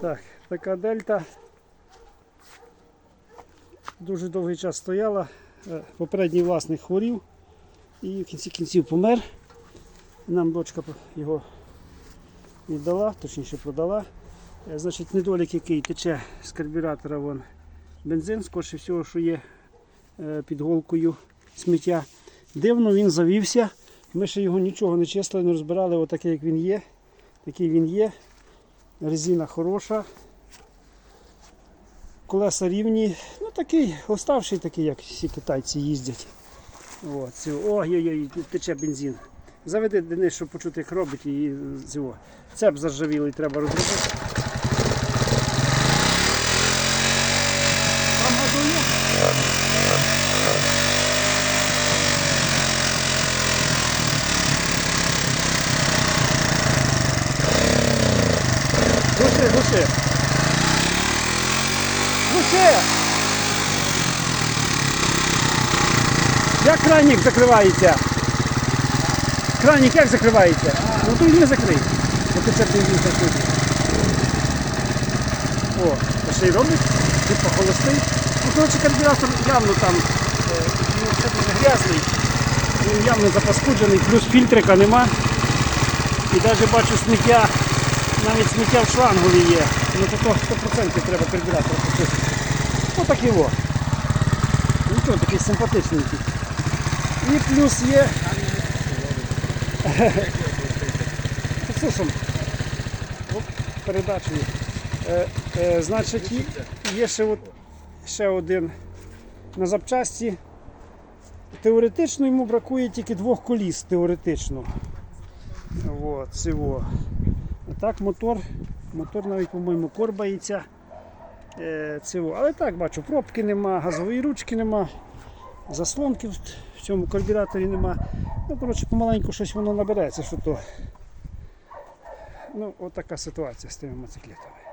Так, така дельта. Дуже довгий час стояла. Е, Попередній власник хворів і в кінці кінців помер. Нам дочка його віддала, точніше продала. Е, Значить, недолік який тече з карбюратора вон бензин, скорше всього, що є е, під голкою сміття. Дивно він завівся. Ми ще його нічого не чистили, не розбирали, отакий як він є. Такий він є. Резина хороша. Колеса рівні. Ну такий, оставший такий, як всі китайці їздять. Ой-ой-ой, тече бензин. Заведи Денис, щоб почути, як робить і цього. Цеп заржавілий треба розробити. Глуши, глуши. Глуши. Як кранік закривається? Кранік як закривається? Ну то й не закрий. Бо ти це бензин закрити. О, а ще й робить, типу холостий. Ну, коротше, карбюратор явно там е, ну, все дуже грязний. Він явно запаскуджений, плюс фільтрика нема. І навіть бачу сміття, навіть сміття в шлангові є. Ну то 100% треба почистити. Отак його. Ну то такий симпатичненький. І плюс є. Слушай, передачу. Е, е, значить, є ще, от, ще один на запчасті. Теоретично йому бракує тільки двох коліс, теоретично. От, цього. А так мотор, мотор навіть, по-моєму, корбається. Е, цього. Але так бачу, пробки нема, газової ручки нема, заслонки в цьому карбюраторі нема. Ну, коротше, помаленьку щось воно набереться, що то. Ну, от така ситуація з тими мотоциклетами.